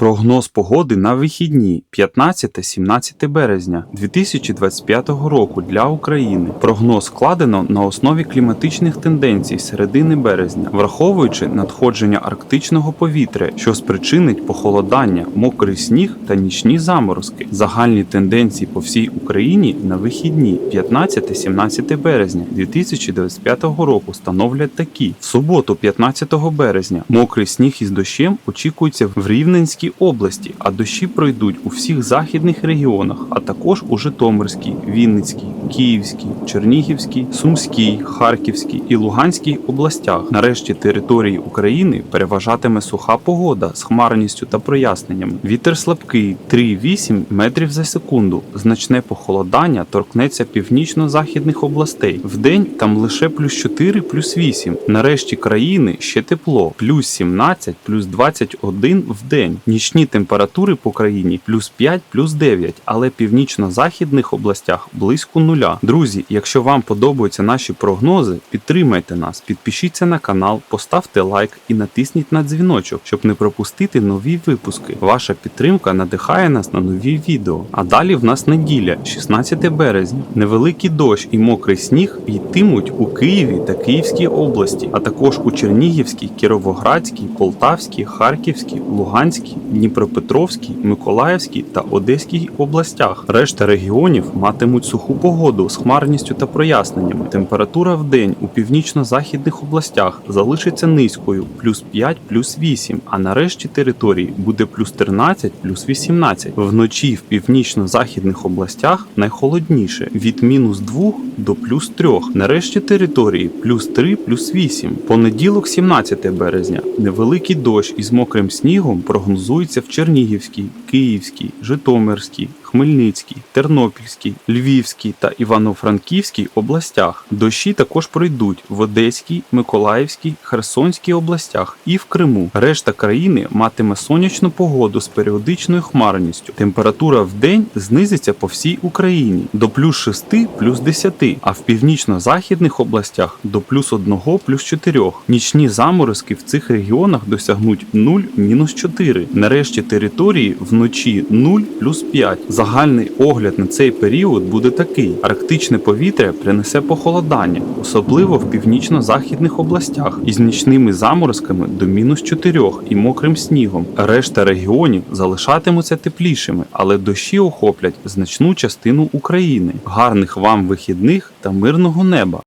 Прогноз погоди на вихідні 15-17 березня 2025 року для України. Прогноз складено на основі кліматичних тенденцій середини березня, враховуючи надходження арктичного повітря, що спричинить похолодання, мокрий сніг та нічні заморозки. Загальні тенденції по всій Україні на вихідні 15-17 березня 2025 року становлять такі: в суботу, 15 березня, мокрий сніг із дощем очікується в Рівненській області, а дощі пройдуть у всіх західних регіонах, а також у Житомирській, Вінницькій, Київській, Чернігівській, Сумській, Харківській і Луганській областях. Нарешті території України переважатиме суха погода з хмарністю та проясненнями. Вітер слабкий 3,8 метрів за секунду. Значне похолодання торкнеться північно-західних областей. Вдень там лише плюс 4, плюс 8. Нарешті країни ще тепло, плюс 17, плюс 21 в день. Нічні температури по країні плюс 5, плюс 9, але північно-західних областях близько нуля. Друзі, якщо вам подобаються наші прогнози, підтримайте нас, підпишіться на канал, поставте лайк і натисніть на дзвіночок, щоб не пропустити нові випуски. Ваша підтримка надихає нас на нові відео. А далі в нас неділя, 16 березня. Невеликий дощ і мокрий сніг йтимуть у Києві та Київській області, а також у Чернігівській, Кіровоградській, Полтавській, Харківській, Луганській, Дніпропетровській, Миколаївській та Одеській областях. Решта регіонів матимуть суху погоду з хмарністю та проясненнями. Температура в день у північно-західних областях залишиться низькою плюс 5, плюс 8, а на решті території буде плюс 13, плюс 18. Вночі в північно-західних областях найхолодніше від мінус 2 до плюс 3. Нарешті території плюс 3, плюс 8. Понеділок, 17 березня. Невеликий дощ із мокрим снігом прогнозується в Чернігівській, Київській, Житомирській, Хмельницькій, Тернопільській, Львівській та Івано-Франківській областях. Дощі також пройдуть в Одеській, Миколаївській, Херсонській областях і в Криму. Решта країни матиме сонячну погоду з періодичною хмарністю. Температура в день знизиться по всій Україні до плюс 6, плюс 10, а в північно-західних областях до плюс 1, плюс 4. Нічні заморозки в цих регіонах досягнуть 0, мінус 4. Нарешті території вночі 0, плюс 5. Загальний огляд на цей період буде такий: арктичне повітря принесе похолодання, особливо в північно-західних областях, із нічними заморозками до мінус 4 і мокрим снігом. Решта регіонів залишатимуться теплішими, але дощі охоплять значну частину України. Гарних вам вихідних та мирного неба!